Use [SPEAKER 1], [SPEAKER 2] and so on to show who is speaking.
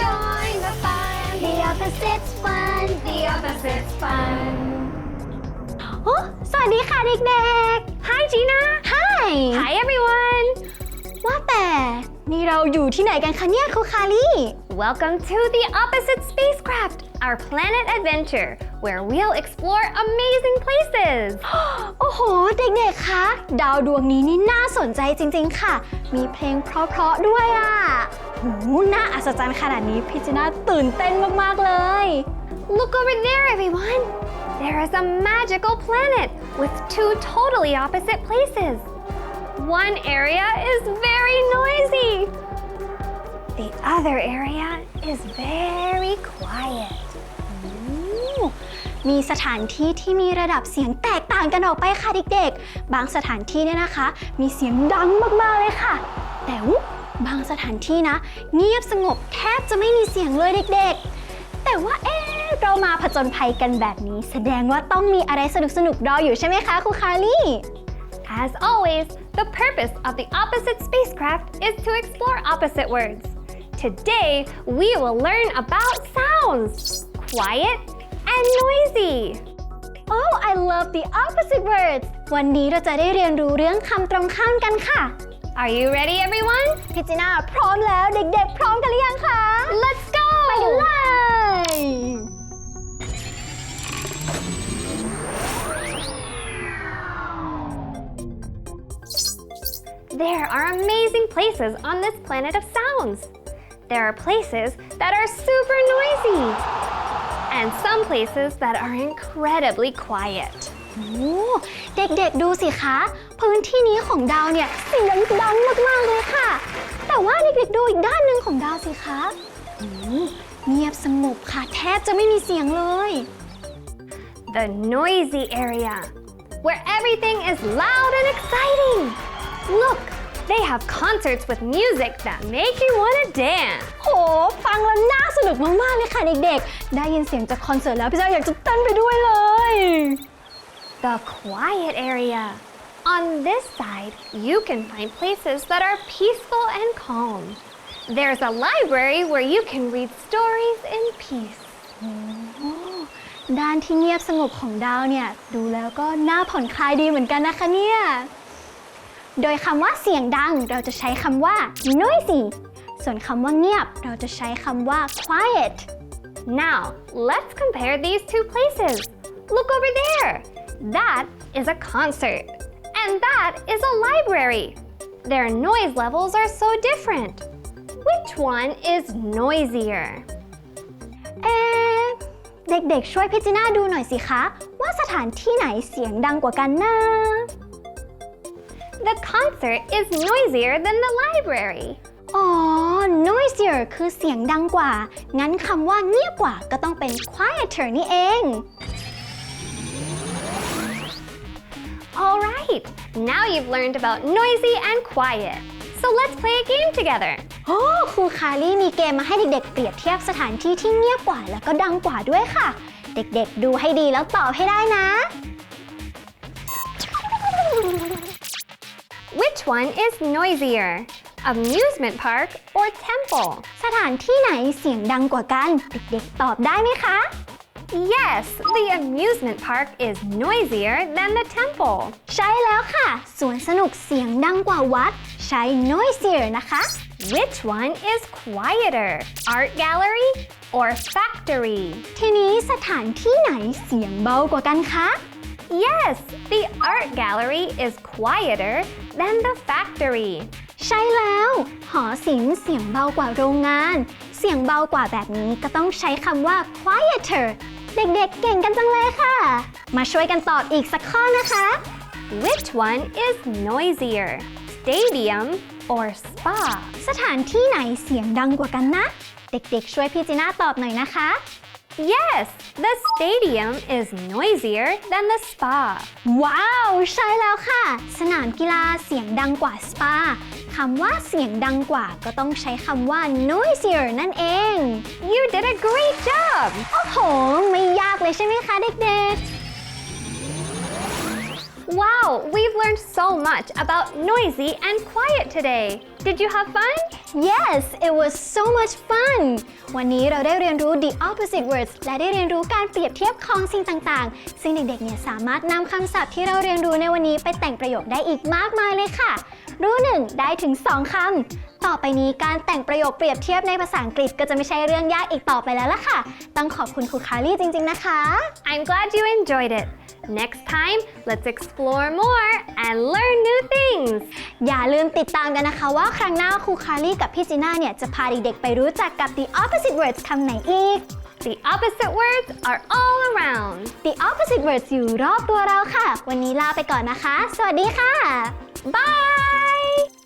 [SPEAKER 1] join the fun the opposite's fun
[SPEAKER 2] the opposite's fun
[SPEAKER 1] โอ้สวัสดีค่ะเด็กๆ Hi Gina Hi
[SPEAKER 2] Hi everyone
[SPEAKER 1] ว่าแต่นี่เราอยู่ที่ไหนกันคะเนี่ยครูคาลี่
[SPEAKER 2] Welcome to the opposite spacecraft our planet adventure, where we'll explore amazing places.
[SPEAKER 1] โอ้โห เด็กๆ คะ ดาวดวงนี้นี่น่าสนใจจริงๆ ค่ะ มีเพลงเพราะๆ ด้วยอ่ะโหน่าอัศจรรย์ขนาดนี้พี่จีน่าตื่นเต้นมากๆ เลย
[SPEAKER 2] Look over there, everyone. There is a magical planet with two totally opposite places. One area is very noisy. The other area is very quiet.
[SPEAKER 1] มีสถานที่ที่มีระดับเสียงแตกต่างกันออกไปค่ะเด็กๆ บางสถานที่เนี่ยนะคะ มีเสียงดังมากๆเลยค่ะ แต่ว่าบางสถานที่นะ เงียบสงบแทบจะไม่มีเสียงเลยเด็กๆ แต่ว่าเอ๊ะเรามาผจญภัยกันแบบนี้ แสดงว่าต้องมีอะไรสนุกๆรออยู่ใช่ไหมคะครูคารี่
[SPEAKER 2] As always, the purpose of the opposite spacecraft is to explore opposite words. Today, we will learn about sounds quiet and noisy.
[SPEAKER 1] Oh I love the opposite words วันนี้เราจะได้เรียนรู้เรื่องคำตรงข้ามกันค่ะ
[SPEAKER 2] Are you ready, everyone?
[SPEAKER 1] พี่จีน่าพร้อมแล้วเด็กๆ พร้อมกันหรือยังคะ
[SPEAKER 2] Let's go!
[SPEAKER 1] ไปกันเลย
[SPEAKER 2] There are amazing places on this planet of sounds. There are places that are super noisy, And some places that are incredibly quiet.
[SPEAKER 1] โอ้เด็กๆดูสิคะ พื้นที่นี้ของดาวเนี่ยเสียงดังมากๆเลยค่ะ แต่ว่าเด็กๆดูอีกด้านหนึ่งของดาวสิคะอืมเงียบสงบค่ะ แทบจะไม่มีเสียงเลย
[SPEAKER 2] The noisy area, where everything is loud and exciting. Look, they have concerts with music that make you want to dance.
[SPEAKER 1] โห ฟังแล้วน่าสนุกมากๆเลยค่ะเด็กๆ ได้ยินเสียงจากคอนเสิร์ตแล้วพี่จ้าอยากจะเต้นไปด้วยเลย
[SPEAKER 2] The quiet area. On this side, you can find places that are peaceful and calm. There's a library where you can read stories in peace.
[SPEAKER 1] ด้านที่เงียบสงบของดาวเนี่ย ดูแล้วก็น่าผ่อนคลายดีเหมือนกันนะคะเนี่ย โดยคำว่าเสียงดังเราจะใช้คำว่า noisy ส่วนคำว่าเงียบเราจะใช้คำว่า quiet
[SPEAKER 2] Now, let's compare these two places. Look over there. That is a concert. And that is a library. Their noise levels are so different. Which one is noisier?
[SPEAKER 1] เอ๊เด็กๆ ช่วยพิจารณาดูหน่อยสิคะ ว่าสถานที่ไหนเสียงดังกว่ากันนะ
[SPEAKER 2] The concert is noisier than the library.
[SPEAKER 1] อ๋อ noisier คือเสียงดังกว่า งั้นคำว่าเงียบกว่าก็ต้องเป็น quieter นี่เอง
[SPEAKER 2] All right, now you've learned about noisy and quiet. So let's play a game together.
[SPEAKER 1] โอ้ครูคารี่มีเกมมาให้เด็กๆ เปรียบเทียบสถานที่ที่เงียบกว่าแล้วก็ดังกว่าด้วยค่ะ เด็กๆ ดูให้ดีแล้วตอบให้ได้นะ
[SPEAKER 2] Which one is noisier? Amusement park or temple?
[SPEAKER 1] สถานที่ไหนเสียงดังกว่ากัน เด็กๆ ตอบได้ไหมคะ
[SPEAKER 2] Yes, the amusement park is noisier than the temple.
[SPEAKER 1] ใช่แล้วค่ะ สวนสนุกเสียงดังกว่าวัด ใช้ noisier นะคะ
[SPEAKER 2] Which one is quieter? Art gallery or factory?
[SPEAKER 1] ทีนี้สถานที่ไหนเสียงเบากว่ากันคะ
[SPEAKER 2] Yes, the art gallery is quieter than the factory.
[SPEAKER 1] ใช่แล้ว หอศิลป์เสียงเบากว่าโรงงาน เสียงเบากว่าแบบนี้ก็ต้องใช้คำว่า quieter เด็กๆ เก่งกันจังเลยค่ะ มาช่วยกันตอบอีกสักข้อนะคะ
[SPEAKER 2] Which one is noisier? Stadium or spa?
[SPEAKER 1] สถานที่ไหนเสียงดังกว่ากันนะ เด็กๆ ช่วยพี่จีน่าตอบหน่อยนะคะ
[SPEAKER 2] Yes, the stadium is noisier than the spa.
[SPEAKER 1] ว้าว ใช่แล้วค่ะ สนามกีฬาเสียงดังกว่าสปาคำว่าเสียงดังกว่าก็ต้องใช้คำว่า noisier นั่นเอง
[SPEAKER 2] You did a great job!
[SPEAKER 1] โอ้โห ไม่ยากเลยใช่ไหมคะเด็ก
[SPEAKER 2] Wow, we've learned so much about noisy and quiet today. Did you have fun?
[SPEAKER 1] Yes it was so much fun วันนี้เราได้เรียนรู้ the opposite words และได้เรียนรู้การเปรียบเทียบของสิ่งต่างๆ ซึ่งเด็กๆ เนี่ยสามารถนำคำศัพท์ที่เราเรียนรู้ในวันนี้ไปแต่งประโยคได้อีกมากมายเลยค่ะ รู้หนึ่งได้ถึง 2คำต่อไปนี้การแต่งประโยคเปรียบเทียบในภาษาอังกฤษก็จะไม่ใช่เรื่องยากอีกต่อไปแล้วล่ะค่ะ ต้องขอบคุณครูคารี่จริงๆนะคะ
[SPEAKER 2] I'm glad you enjoyed it. Next time, let's explore more and learn new things.
[SPEAKER 1] อย่าลืมติดตามกันนะคะว่าครั้งหน้าครูคารี่กับพี่จีน่าเนี่ย จะพาเด็กๆไปรู้จักกับ the opposite words คำไหนอีก
[SPEAKER 2] The opposite words are all around.
[SPEAKER 1] the opposite words อยู่รอบตัวเราค่ะ วันนี้ลาไปก่อนนะคะ สวัสดีค่ะ
[SPEAKER 2] Bye!
[SPEAKER 1] bye